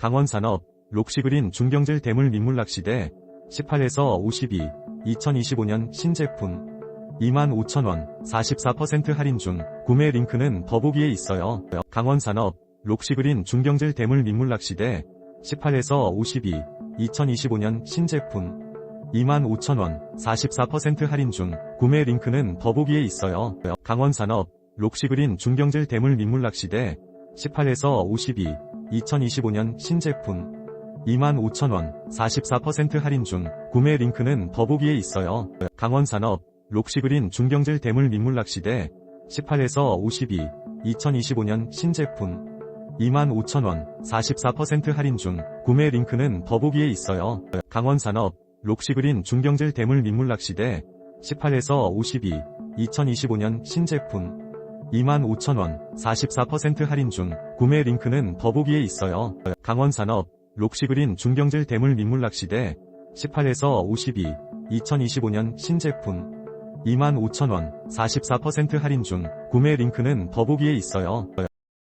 강원산업, 록시그린 중경질 대물 민물낚시대 18에서 52, 2025년 신제품 25,000원 44% 할인 중 구매 링크는 더보기에 있어요. 강원산업, 록시그린 중경질 대물 민물낚시대 18에서 52, 2025년 신제품 25,000원 44% 할인 중 구매 링크는 더보기에 있어요. 강원산업, 록시그린 중경질 대물 민물낚시대 18에서 52, 2025년 신제품 25,000원 44% 할인 중 구매 링크는 더보기에 있어요. 강원산업, 록시그린 중경질 대물 민물낚시대 18에서 52, 2025년 신제품 25,000원 44% 할인 중 구매 링크는 더보기에 있어요. 강원산업, 록시그린 중경질 대물 민물낚시대 18에서 52, 2025년 신제품 25,000원 44% 할인 중 구매 링크는 더보기에 있어요. 강원산업, 록시그린 중경질 대물 민물낚시대 18에서 52, 2025년 신제품 25,000원 44% 할인 중 구매 링크는 더보기에 있어요.